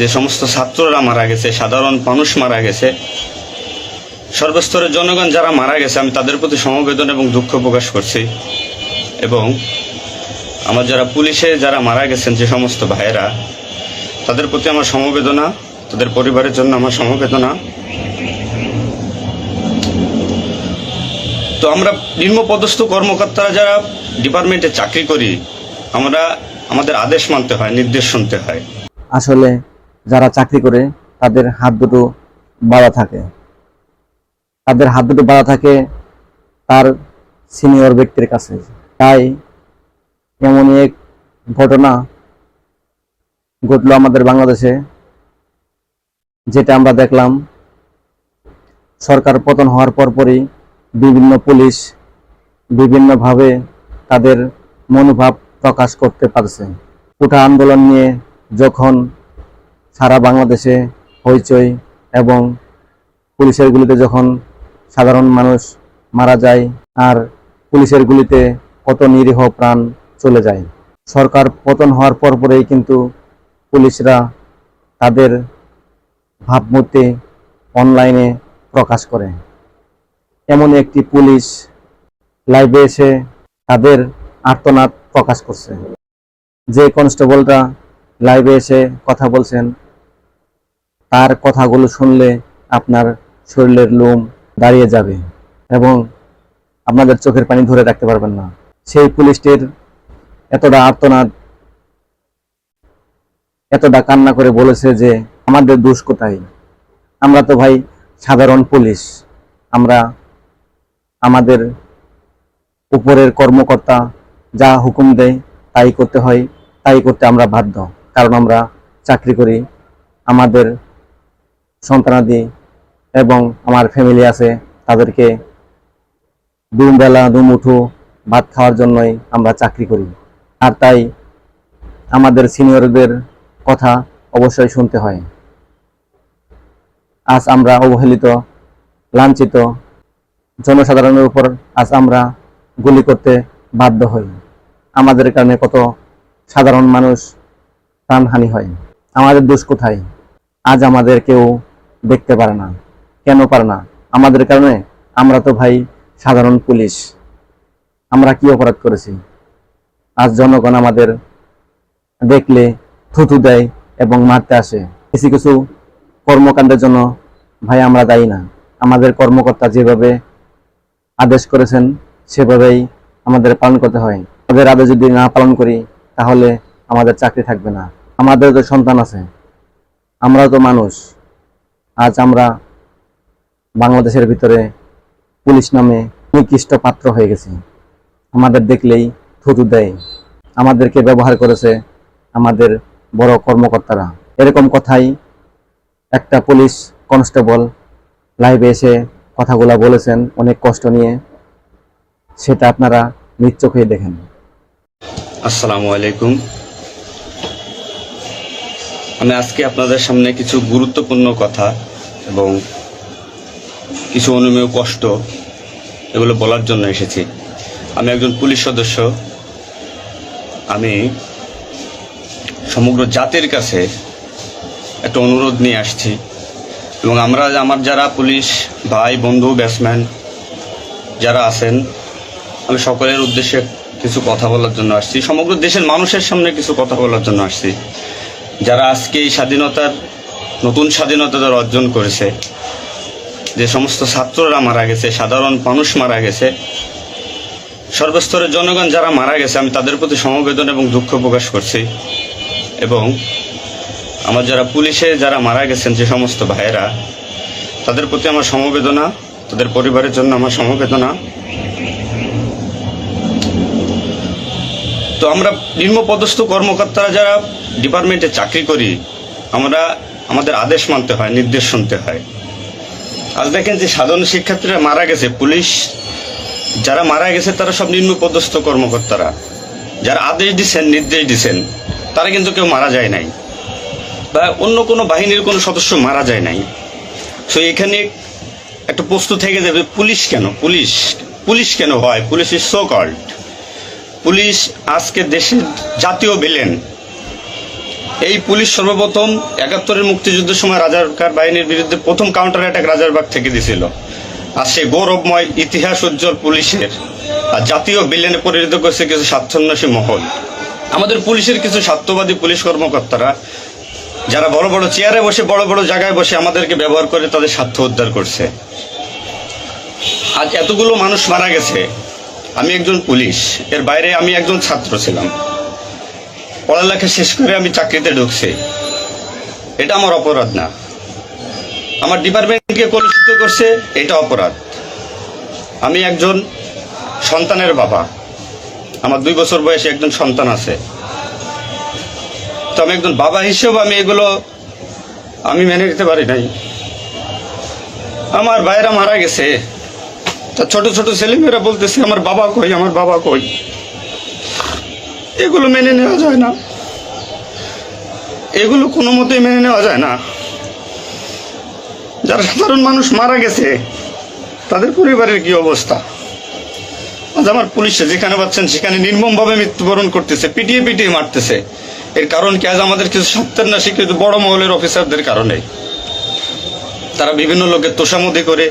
যে সমস্ত ছাত্ররা মারা গেছে, সাধারণ মানুষ মারা গেছে, সর্বস্তরের জনগণ যারা মারা গেছে, আমি তাদের প্রতি সমবেদনা এবং দুঃখ প্রকাশ করছি। এবং আমার যারা পুলিশে যারা মারা গেছেন, যে সমস্ত ভাইয়েরা, তাদের প্রতি আমার সমবেদনা, তাদের পরিবারের জন্য আমার সমবেদনা। তো আমরা নিম্নপদস্থ কর্মকর্তারা যারা ডিপার্টমেন্টে চাকরি করি, আমরা আমাদের আদেশ মানতে হয়, নির্দেশ শুনতে হয়। আসলে যারা চাকরি করে, তাদের হাত দুটো বাড়া থাকে। তাদের হাত দুটো বাড়া থাকে তার সিনিয়র ব্যক্তির কাছে। তাই এমনই এক ঘটনা ঘটলো আমাদের বাংলাদেশে, যেটা আমরা দেখলাম, সরকার পতন হওয়ার পরপরই বিভিন্ন পুলিশ বিভিন্নভাবে তাদের মনোভাব প্রকাশ করতে পারছে। কোটা আন্দোলন নিয়ে যখন সারা বাংলাদেশে হইচই এবং পুলিশের গুলিতে যখন সাধারণ মানুষ মারা যায় আর পুলিশের গুলিতে কত নিরীহ প্রাণ চলে যায়। সরকার পতন হওয়ার পর পরেই কিন্তু পুলিশরা তাদের ভাবমূর্তি অনলাইনে প্রকাশ করে। এমন একটি পুলিশ লাইভে এসে তাদের আর্তনাদ প্রকাশ করছে। যে কনস্টেবলরা লাইভে এসে কথা বলছেন। তার কথাগুলো শুনলে আপনার শরীরের লোম দাঁড়িয়ে যাবে এবং আপনাদের চোখের পানি ধরে রাখতে পারবেন না। সেই পুলিশটির এতটা আর্তনাদ, এতটা কান্না করে বলেছে যে, আমাদের দোষ কোথায়? আমরা তো ভাই সাধারণ পুলিশ। আমরা আমাদের উপরের কর্মকর্তা যা হুকুম দেয় তাই করতে হয়, তাই করতে আমরা বাধ্য। কারণ আমরা চাকরি করি, আমাদের সন্তানাদি এবং আমার ফ্যামিলি আছে, তাদেরকে দুবেলা দুমুঠো ভাত খাওয়ার জন্যই আমরা চাকরি করি। আর তাই আমাদের সিনিয়রদের কথা অবশ্যই শুনতে হয়। আজ আমরা অবহেলিত, লাঞ্ছিত, জনসাধারণের উপর আজ আমরা গুলি করতে বাধ্য হই। আমাদের কারণে কত সাধারণ মানুষ প্রাণহানি হয়। আমাদের দোষ কোথায়? আজ আমাদের কেউ দেখতে পারে না। কেন পারে না? আমাদের কারণে আমরা তো ভাই সাধারণ পুলিশ। আমরা কি অপরাধ করেছি? আজ জনগণ আমাদের দেখলে থুতু দেয় এবং মারতে আসে। কিছু কিছু কর্মকাণ্ডের জন্য ভাই আমরা দায়ী না। আমাদের কর্মকর্তা যেভাবে আদেশ করেছেন, সেভাবেই আমাদের পালন করতে হয়। আমাদের আদেশ যদি না পালন করি, তাহলে আমাদের চাকরি থাকবে না। আমাদের তো সন্তান আছে। আমরাও তো মানুষ। আজ আমরা বাংলাদেশের ভিতরে পুলিশ নামে নিকৃষ্ট পাত্র হয়ে গেছি। আমাদের দেখলেই থুতু দেয়। আমাদেরকে ব্যবহার করেছে আমাদের বড় কর্মকর্তারা। এরকম কথাই একটা পুলিশ কনস্টেবল লাইভে এসে কথাগুলা বলেছেন, অনেক কষ্ট নিয়ে। সেটা আপনারা নিজ চোখেই দেখেন। আসসালামু আলাইকুম। আমি আজকে আপনাদের সামনে কিছু গুরুত্বপূর্ণ কথা এবং কিছু অনুমেয় কষ্ট এগুলো বলার জন্য এসেছি। আমি একজন পুলিশ সদস্য। আমি সমগ্র জাতির কাছে একটা অনুরোধ নিয়ে আসছি এবং আমরা আমার যারা পুলিশ ভাই, বন্ধু, ব্যাটসম্যান যারা আছেন, আমি সকলের উদ্দেশ্যে কিছু কথা বলার জন্য আসছি। সমগ্র দেশের মানুষের সামনে কিছু কথা বলার জন্য আসছি। যারা আজকে এই স্বাধীনতার, নতুন স্বাধীনতা অর্জন করেছে, যে সমস্ত ছাত্ররা মারা গেছে, সাধারণ মানুষ মারা গেছে, সর্বস্তরের জনগণ যারা মারা গেছে, আমি তাদের প্রতি সমবেদনা এবং দুঃখ প্রকাশ করছি। এবং আমার যারা পুলিশে যারা মারা গেছেন, যে সমস্ত ভাইয়েরা, তাদের প্রতি আমার সমবেদনা, তাদের পরিবারের জন্য আমার সমবেদনা। তো আমরা নিম্নপদস্থ কর্মকর্তারা যারা ডিপার্টমেন্টে চাকরি করি, আমরা আমাদের আদেশ মানতে হয়, নির্দেশ শুনতে হয়। আজ দেখেন যে সাধারণ শিক্ষার্থীরা মারা গেছে, পুলিশ, যারা মারা গেছে তারা সব নিম্নপদস্থ কর্মকর্তারা। যারা আদেশ দিচ্ছেন নির্দেশ দিচ্ছেন তারা কিন্তু কেউ মারা যায় নাই। বা অন্য কোনো বাহিনীর কোনো সদস্য মারা যায় নাই। সো এখানে একটা প্রশ্ন থেকে যাবে, পুলিশ কেন? পুলিশ পুলিশ কেন হয়? Police is so called police আজকে দেশের জাতীয় ভিলেন এই পুলিশ সর্বপ্রথম একাত্তরের মুক্তিযুদ্ধের সময় রাজারকার বাহিনীর বিরুদ্ধে প্রথম কাউন্টার অ্যাটাক রাজারবাগ থেকে দিছিল। আর সেই গৌরবময় ইতিহাস উজ্জ্বল পুলিশের। আর জাতীয় বিলেনে পরিণত করছে কিছু স্বার্থন্বেষী মহল। আমাদের পুলিশের কিছু স্বার্থবাদী পুলিশ কর্মকর্তারা, যারা বড় বড় চেয়ারে বসে, বড় বড় জায়গায় বসে আমাদেরকে ব্যবহার করে তাদের স্বার্থ উদ্ধার করছে। আজ এতগুলো মানুষ মারা গেছে। আমি একজন পুলিশ। এর বাইরে আমি একজন ছাত্র ছিলাম। পড়ালেখা শেষ করে আমি চাকরিতে ঢুকছি। এটা আমার অপরাধ না। আমার ডিপার্টমেন্টকে কলুষিত করছে, এটা অপরাধ। আমি একজন সন্তানের বাবা। আমার দুই বছর বয়সে একজন সন্তান আছে। তো আমি একজন বাবা হিসেবে আমি এগুলো আমি মেনে নিতে পারি নাই। আমার ভাইয়েরা মারা গেছে। তা ছোট ছোট ছেলেমেয়েরা বলতেছে, আমার বাবা কই? আমার বাবা কই? এগুলো মেনে নেওয়া যায় না। এগুলো কোনো মতেই মেনে নেওয়া যায় না। যারা সাধারণ মানুষ মারা গেছে, তাদের পরিবারের কি অবস্থা? আজ আমার পুলিশে যেখানে পাচ্ছেন, সেখানে নির্মমভাবে মৃত্যুবরণ করতেছে, পিটিয়ে পিটিয়ে মারতেছে। এর কারণ কি আজ আমাদের কিছু সত্যের না স্বীকৃত বড় মহলের অফিসারদের কারণে? তারা বিভিন্ন লোকের তোষামতি করে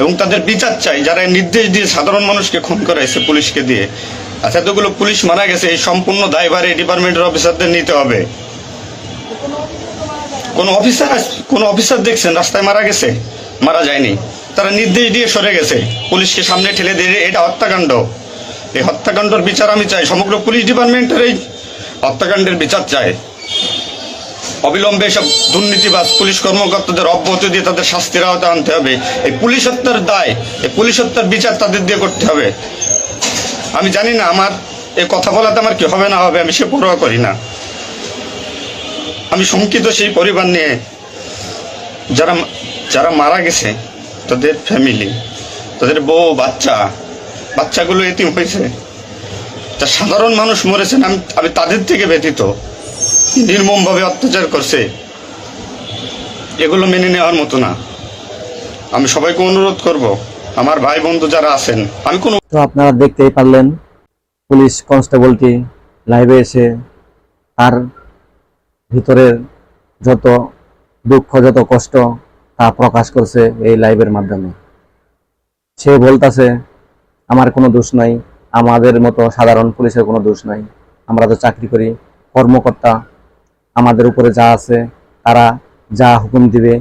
এবং তাদের বিচার চাই, যারা নির্দেশ দিয়ে সাধারণ মানুষকে খুন করাইছে পুলিশকে দিয়ে। আচ্ছা এতগুলো পুলিশ মারা গেছে, এই সম্পূর্ণ দায়ভার এই ডিপার্টমেন্টের অফিসারদের নিতে হবে। কোন অফিসার কোন অফিসার দেখছেন, রাস্তায় মারা গেছে? মারা যায়নি। তারা নির্দেশ দিয়ে সরে গেছে। পুলিশকে সামনে ঠেলে দিয়ে, এটা হত্যাকাণ্ড। এই হত্যাকাণ্ডের বিচার আমি চাই। সমগ্র পুলিশ ডিপার্টমেন্টের এই হত্যাকাণ্ডের বিচার চাই। অবিলম্বে এসব দুর্নীতিবাজ পুলিশ কর্মকর্তাদের অব্যাহতি দিয়ে তাদের শাস্তির আওতায় আনতে হবে। এই পুলিশ হত্যার দায়, এই পুলিশ হত্যার বিচার তাদের দিয়ে করতে হবে। আমি জানি না আমার এই কথা বলাতে আমার কি হবে না হবে, আমি সে পরোয়া করি না। আমি শঙ্কিত সেই পরিবার নিয়ে যারা যারা মারা গেছে, তাদের ফ্যামিলি তাদের বউ, বাচ্চা, বাচ্চাগুলো এতিম হয়েছে। তা সাধারণ মানুষ মরেছেন, আমি আমি তাদের থেকে ব্যতীত নির্মমভাবে অত্যাচার করছে, এগুলো মেনে নেওয়ার মতো না। আমি সবাইকে অনুরোধ করব, আমার ভাই বন্ধু যারা আছেন, আমি কোনো তো আপনারা দেখতেই পারলেন, পুলিশ কনস্টেবলটি লাইভে এসে তার ভিতরের যত দুঃখ, যত কষ্ট তা প্রকাশ করছে এই লাইভের মাধ্যমে। সে বলতাছে, আমার কোনো দোষ নাই, আমাদের মতো সাধারণ পুলিশের কোনো দোষ নাই, আমরা তো চাকরি করি, কর্মকর্তা আমাদের উপরে যা আছে, তারা যা হুকুম দিবে,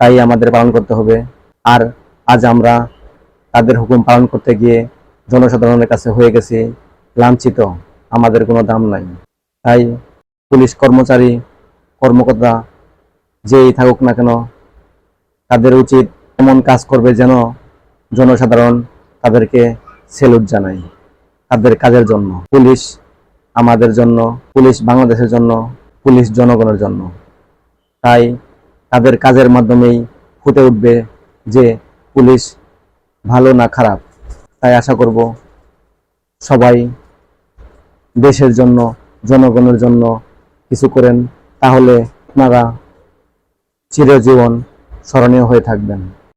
তাই আমাদের পালন করতে হবে। আর আজ আমরা তাদের হুকুম পালন করতে গিয়ে জনসাধারণের কাছে হয়ে গেছি লাঞ্ছিত। আমাদের কোনো দাম নাই। তাই পুলিশ কর্মচারী, কর্মকর্তা যেই থাকুক না কেন, তাদের উচিত এমন কাজ করবে যেন জনসাধারণ তাদেরকে সেলুট জানায়। তাদের কাজের জন্য। পুলিশ আমাদের জন্য, পুলিশ বাংলাদেশের জন্য পুলিশ জনগণের জন্য। তাই তাদের কাজের মাধ্যমেই ফুটে উঠবে যে পুলিশ ভালো না খারাপ। তাই আশা করব সবাই দেশের জন্য, জনগণের জন্য কিছু করেন, তাহলে আপনারা চিরজীবন স্মরণীয় হয়ে থাকবেন।